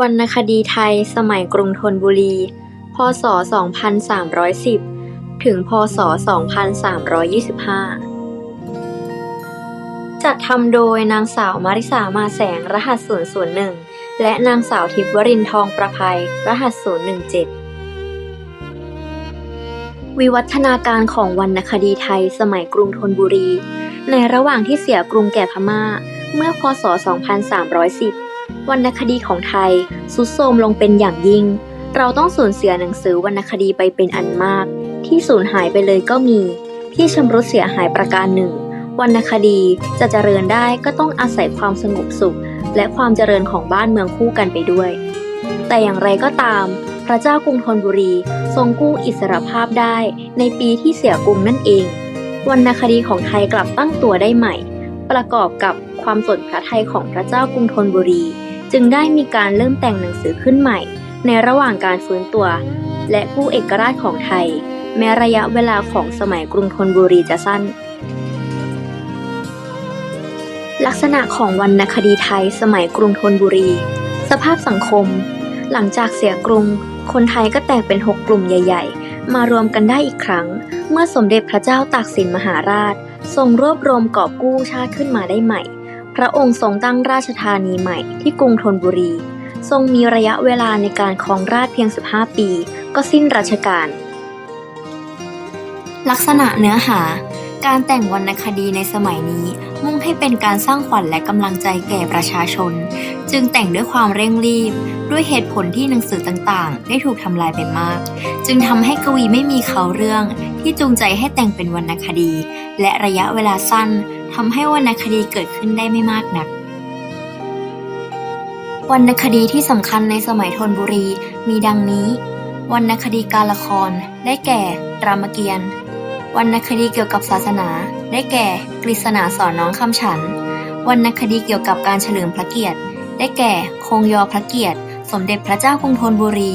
วรรณคดีไทยสมัยกรุงธนบุรี พศ 2310 ถึง พศ 2325 จัดทำโดยนางสาวมาริสามาแสงรหัส 001 และนางสาวทิพวรินทองประภัย รหัส 017 วิวัฒนาการของวรรณคดีไทยสมัยกรุงธนบุรี ในระหว่างที่เสียกรุงแก่พม่า เมื่อพศ 2310 วรรณคดีของไทยสุดโทรมลงเป็นอย่างยิ่ง เราต้องสูญเสียหนังสือวรรณคดีไปเป็นอันมาก ที่สูญหายไปเลยก็มี ที่ชำรุดเสียหายประการหนึ่ง วรรณคดีจะเจริญได้ก็ต้องอาศัยความสงบสุข และความเจริญของบ้านเมืองคู่กันไปด้วย แต่อย่างไรก็ตาม พระเจ้ากรุงธนบุรีทรงกู้อิสรภาพได้ในปีที่เสียกรุงนั่นเองวรรณคดีของไทยกลับตั้งตัวได้ใหม่ ประกอบกับความสนพระไทยของพระเจ้ากรุงธนบุรี จึงได้มีการเริ่มแต่งหนังสือขึ้นใหม่ ในระหว่างการฟื้นตัว และกู้เอกราชของไทย แม้ระยะเวลาของสมัยกรุงธนบุรีจะสั้น ลักษณะของวรรณคดีไทยสมัยกรุงธนบุรี สภาพสังคม หลังจากเสียกรุง คนไทยก็แตกเป็นหกกลุ่มใหญ่ ๆ มารวมกันได้อีกครั้ง เมื่อสมเด็จพระเจ้าตากสินมหาราช ทรงรวบรวมกอบกู้ชาติขึ้นมาได้ใหม่ พระองค์ทรงตั้งราชธานีใหม่ที่กรุงธนบุรี ทรงมีระยะเวลาในการครองราชเพียง 15 ปี ก็สิ้นราชการ ลักษณะเนื้อหา การแต่งวรรณคดีในสมัยนี้ มุ่งให้เป็นการสร้างขวัญและกำลังใจแก่ประชาชน จึงแต่งด้วยความเร่งรีบ ด้วยเหตุผลที่หนังสือต่างๆ ได้ถูกทำลายไปมาก จึงทำให้กวีไม่มีเขาเรื่องที่จูงใจให้แต่งเป็นวรรณคดี และระยะเวลาสั้น ทำให้วรรณคดีเกิดขึ้นได้ไม่มากนัก วรรณคดีที่สำคัญในสมัยธนบุรีมีดังนี้ วรรณคดีการละคร ได้แก่ รามเกียรติ์วรรณคดีเกี่ยวกับศาสนา ได้แก่ กฤษณาสอนน้องคำฉันวรรณคดีเกี่ยวกับการเฉลิมพระเกียรติ ได้แก่ คงยอพระเกียรติ สมเด็จพระเจ้ากรุงธนบุรี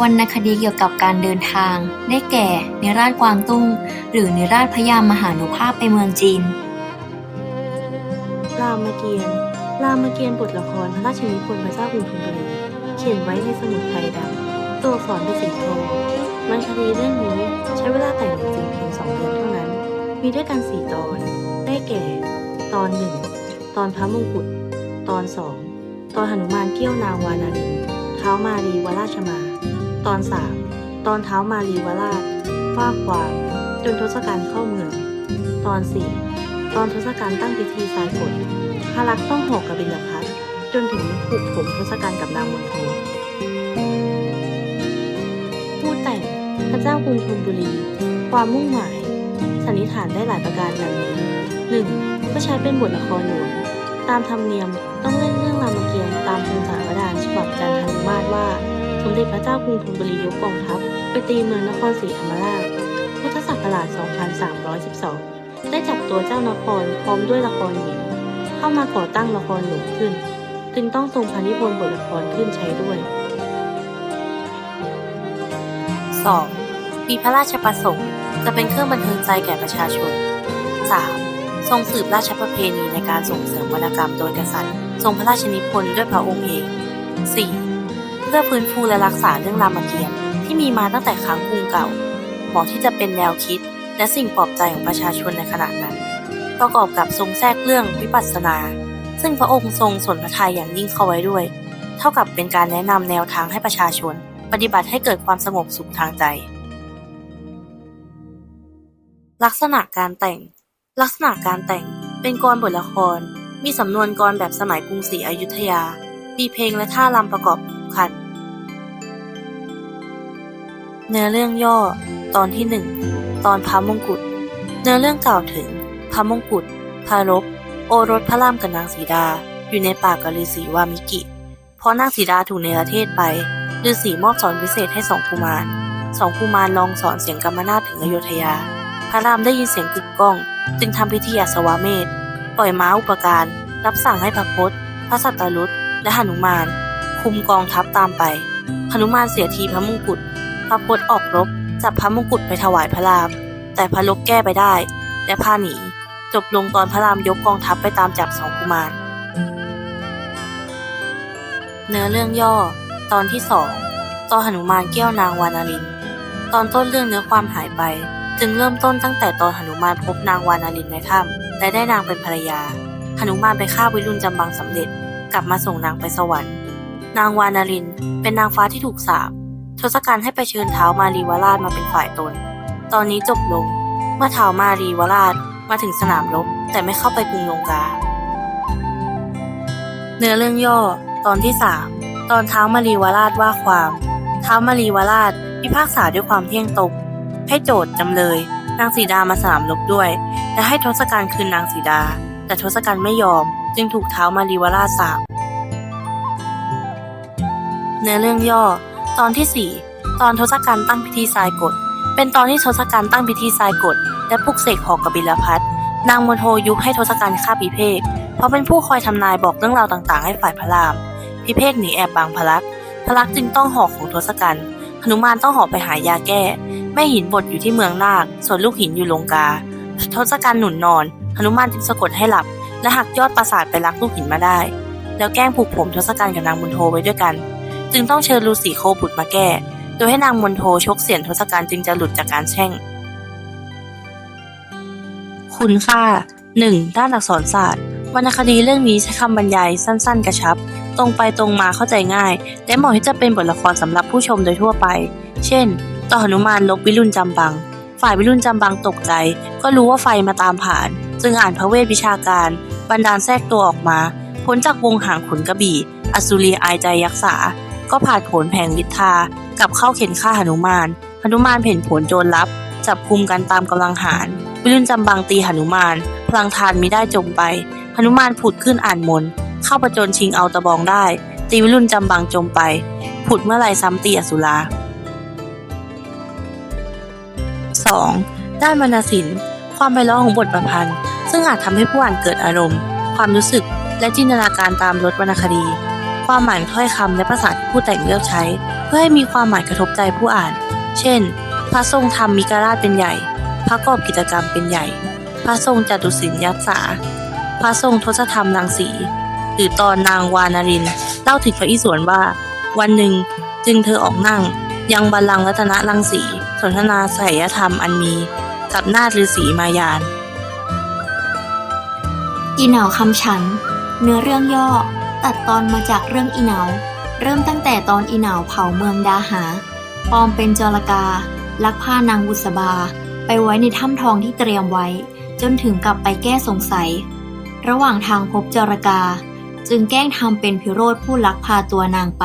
วรรณคดีเกี่ยวกับการเดินทาง ได้แก่ นิราชกวางตุ้ง หรือนิราชพยามหานุภาพไปเมืองจีน รามเกียรติ์รามเกียรติ์บทละครพระราชนิพนธ์พระเจ้ากรุงธนบุรีเขียนไว้ในสมุดไทยดำตัวอักษรเป็นสีทองวรรณคดีเรื่องนี้ใช้เวลาแต่งจริงเพียงสองเดือนเท่านั้น มีด้วยกันสี่ตอน ได้แก่ ตอนหนึ่ง ตอนพระมงกุฎ ตอนสอง ตอนหนุมานเกี้ยวนางวานาลินเท้ามารีวราชมา ตอนสาม ตอนเท้ามารีวราชว่าความจนทศกัณฐ์เข้าเมือง ตอนสี่ ตอนทศกัณฐ์ตั้งพิธีทรายฝนพระลักต้องหอกกบิลพัทจนถึงผูกผมทศกัณฐ์กับนางมณโทผู้แต่งพระเจ้ากรุงธนบุรี ความมุ่งหมาย สันนิษฐานได้หลายประการดังนี้ 1. ก็ใช้เป็นบทละครหลวงตามธรรมเนียมต้องเล่นเรื่องรามเกียรติ์ตามพงศาวดารฉบับจันทนุมาตว่า สมเด็จพระเจ้ากรุงธนบุรียกกองทัพ ไปตีเมืองนครศรีธรรมราช ตัวเจ้านครพร้อมด้วยละครหญิง เข้ามาก่อตั้งละครหลวงขึ้น จึงต้องทรงพานิพนธ์บทละครขึ้นใช้ด้วย 2. มีพระราชประสงค์จะเป็นเครื่องบันเทิงใจแก่ประชาชน 3. ทรงสืบราชประเพณีในการส่งเสริมวรรณกรรมโดยกษัตริย์ ทรงพระราชนิพนธ์ด้วยพระองค์เอง 4. เพื่อฟื้นฟูและรักษาเรื่องรามเกียรติ์ที่มีมาตั้งแต่ครั้งกรุงเก่า เหมาะที่จะเป็นแนวคิด และสิ่งปลอบใจของประชาชนในขณะนั้น ประกอบกับทรงแทรกเรื่องวิปัสสนา ซึ่งพระองค์ทรงสนพระทัยอย่างยิ่งเข้าไว้ด้วย เท่ากับเป็นการแนะนำแนวทางให้ประชาชน ปฏิบัติให้เกิดความสงบสุขทางใจ ลักษณะการแต่ง ลักษณะการแต่งเป็นกรบทละคร มีสำนวนกรแบบสมัยกรุงศรีอยุธยา มีเพลงและท่ารำประกอบคู่กัน เนื้อเรื่องย่อ ตอนที่หนึ่งตอนพระมงกุฎเนื้อเรื่องกล่าวถึง พระมงกุฎพระรบโอรสพระรามกับนางสีดา อยู่ในป่ากับฤาษีวามิกิ เพราะนางสีดาถูกเนรเทศไปฤาษีมอบสอนพิเศษให้สองกุมารสองกุมารลองสอนเสียงกรรมนาถึงอโยธยา พระรามได้ยินเสียงกึกก้อง จึงทำพิธีอัศวเมธปล่อยม้าอุปการ รับสั่งให้พระพศพระสัตตรุษและหนุมาน คุมกองทัพตามไปหนุมานเสียทีพระมงกุฎ พระพศออกรบจับพระมงกุฎไปถวายพระราม แต่พระลบแก้ไปได้ และพาหนี จบลงตอนพระรามยกกองทัพไปตามจับสองกุมาร เนื้อเรื่องย่อ ตอนที่สองตอนหนุมานเกี้ยวนางวานาลิน ตอนต้นเรื่องเนื้อความหายไป จึงเริ่มต้นตั้งแต่ตอนหนุมานพบนางวานาลินในถ้ำและได้นางเป็นภรรยาหนุมานไปฆ่าวิรุณจำบังสำเร็จ กลับมาส่งนางไปสวรรค์ นางวานาลินเป็นนางฟ้าที่ถูกสาป ทศกัณฐ์ให้ไปเชิญเท้ามารีวราชมาเป็นฝ่ายตน ตอนนี้จบลง เมื่อเท้ามารีวราชมาถึงสนามรบแต่ไม่เข้าไปกรุงลงกา เนื้อเรื่องย่อ ตอนที่สามตอนเท้ามารีวราชว่าความ เท้ามารีวราชพิพากษาด้วยความเที่ยงตรงให้โจทย์จำเลย นางสีดามาสนามรบด้วย และให้ทศกัณฐ์คืนนางสีดา แต่ทศกัณฐ์ไม่ยอม จึงถูกเท้ามารีวราชสาปเนื้อเรื่องย่อ ตอนที่สี่ตอนทศกัณฐ์ตั้งพิธีทรายกฎเป็นตอนที่ทศกัณฐ์ตั้งพิธีทรายกฎและปลุกเสกหอกกบิลพัทนางมณโทยุให้ทศกัณฐ์ฆ่าพิเภกเพราะเป็นผู้คอยทำนายบอกเรื่องราวต่างๆ ให้ฝ่ายพระราม พิเภกหนีแอบบางพลักพลักจึงต้องหอกของทศกัณฐ์หนุมานต้องหอกไปหายาแก้ แม่หินบดอยู่ที่เมืองนาค ส่วนลูกหินอยู่ลงกา ทศกัณฐ์หนุนนอนหนุมานจึงสะกดให้หลับ และหักยอดปราสาทไปลักลูกหินมาได้ แล้วแกล้งผูกผมทศกัณฐ์กับนางมณโทไว้ด้วยกัน จึงต้องเชิญฤาษีโคบุตรมาแก้ โดยให้นางมณโทชกเสียนทศกัณฐ์จึงจะหลุดจากการแช่ง คุณค่า 1. ด้านอักษรศาสตร์ วรรณคดีเรื่องนี้ใช้คำบรรยายสั้น ๆ กระชับ ตรงไปตรงมาเข้าใจง่าย และเหมาะที่จะเป็นบทละครสำหรับผู้ชมโดยทั่วไป เช่นต่อหนุมานลบวิรุณจำบัง ฝ่ายวิรุณจำบังตกใจ ก็รู้ว่าไฟมาตามผ่าน จึงอ่านพระเวทวิชาการบันดาลแทรกตัวออกมา พ้นจากวงหางขุนกระบี่ อสุรีอายใจยักษา ก็ผ่านผลแผงฤทธากับเข้าเข็นฆ่าหนุมานหนุมานเพ่นผลโจรลับ จับคุมกันตามกำลังหารวิรุณจำบังตีหนุมาน พลังทานมิได้จมไปหนุมานผุดขึ้นอ่านมน เข้าประจนชิงเอาตะบองได้ ตีวิรุณจำบังจมไป ผุดเมื่อไรซ้ำตีอสุรา 2. ด้านวรรณศิลป์ความไพเราะของบทประพันธ์ ซึ่งอาจทำให้ผู้อ่านเกิดอารมณ์ ความรู้สึกและจินตนาการตามรสวรรณคดี ความหมายถ้อยคำและภาษาที่ผู้แต่งเลือกใช้ เพื่อให้มีความหมายกระทบใจผู้อ่าน เช่น พระทรงธรรมมิกราชเป็นใหญ่ พระกอบกิจกรรมเป็นใหญ่ พระทรงจตุศิลยักษา พระทรงทศธรรมรังสีหรือตอนนางวานารินเล่าถึงพระอิศวรว่า วันหนึ่งจึงเธอออกนั่ง ยังบัลลังก์รัตนรังสีสนทนาไสยธรรมอันมีกับนาฏฤาษีมายานอีหนาวคำฉัน เนื้อเรื่องย่อ ตัดตอนมาจากเรื่องอีเหนาเริ่มตั้งแต่ตอนอีเหนาเผาเมืองดาหาปลอมเป็นจรกา ลักพานางบุษบา ไปไว้ในถ้ำทองที่เตรียมไว้ จนถึงกลับไปแก้สงสัย ระหว่างทางพบจรกา จึงแกล้งทำเป็นพิโรธผู้ลักพาตัวนางไป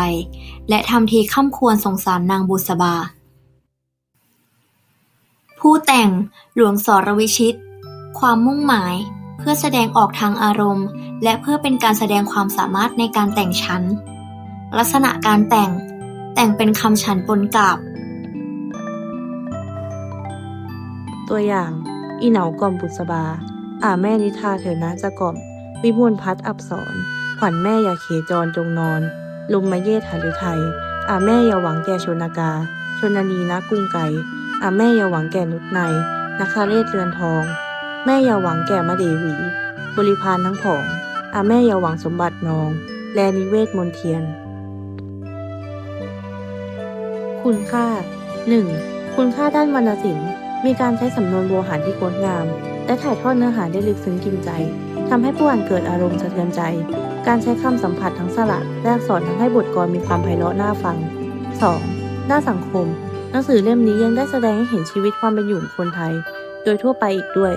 และทำทีข้ามควรสงสารนางบุษบา ผู้แต่งหลวงสรวิชิต ความมุ่งหมาย เพื่อแสดงออกทางอารมณ์ และเพื่อเป็นการแสดงความสามารถในการแต่งชั้น ลักษณะการแต่ง แต่งเป็นคำฉันปนกาบตัวอย่าง อีเหนากล่อมบุษบา อ่าแม่นิทาเถอนะจะกล่อม วิมลพัฒน์อับสรขวัญแม่อย่าเขจรจงนอน ลุมมาเยศหฤทัยอ่าแม่อย่าหวังแก่ชนากา ชนนีนะกรุงไกอ่าแม่อย่าหวังแก่นุชในนคาเรศเรือนทอง แม่อย่าหวังแก่มะเดวี บริพารทั้งผองอาแม่อย่าหวังสมบัตินอง แลนิเวศมนเทียน คุณค่า 1. คุณค่าด้านวรรณศิลป์ มีการใช้สำนวนโบราณที่งดงาม และถ่ายทอดเนื้อหาได้ลึกซึ้งกินใจทำให้ผู้อ่านเกิดอารมณ์สะเทือนใจ การใช้คำสัมผัสทั้งสระและอักษรทำให้บทกลอนมีความไพเราะน่าฟัง 2. ด้านสังคม หนังสือเล่มนี้ยังได้แสดงให้เห็นชีวิตความเป็นอยู่ของคนไทย โดยทั่วไปอีกด้วย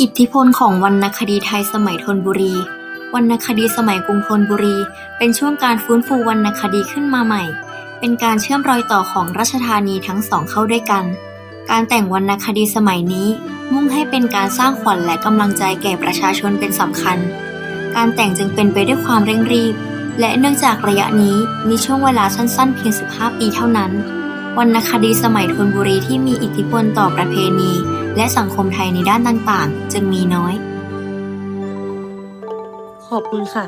อิทธิพลของวรรณคดีไทยสมัยธนบุรี วรรณคดีสมัยกรุงธนบุรี เป็นช่วงการฟื้นฟูวรรณคดีขึ้นมาใหม่ เป็นการเชื่อมรอยต่อของรัชธานีทั้งสองเข้าด้วยกัน การแต่งวรรณคดีสมัยนี้ มุ่งให้เป็นการสร้างขวัญและกำลังใจแก่ประชาชนเป็นสำคัญ การแต่งจึงเป็นไปด้วยความเร่งรีบ และเนื่องจากระยะนี้มีช่วงเวลาสั้น ๆ เพียง 15 ปีเท่านั้น วรรณคดีสมัยธนบุรีที่มีอิทธิพลต่อประเพณี และสังคมไทยในด้านต่างๆ จึงมีน้อย ขอบคุณค่ะ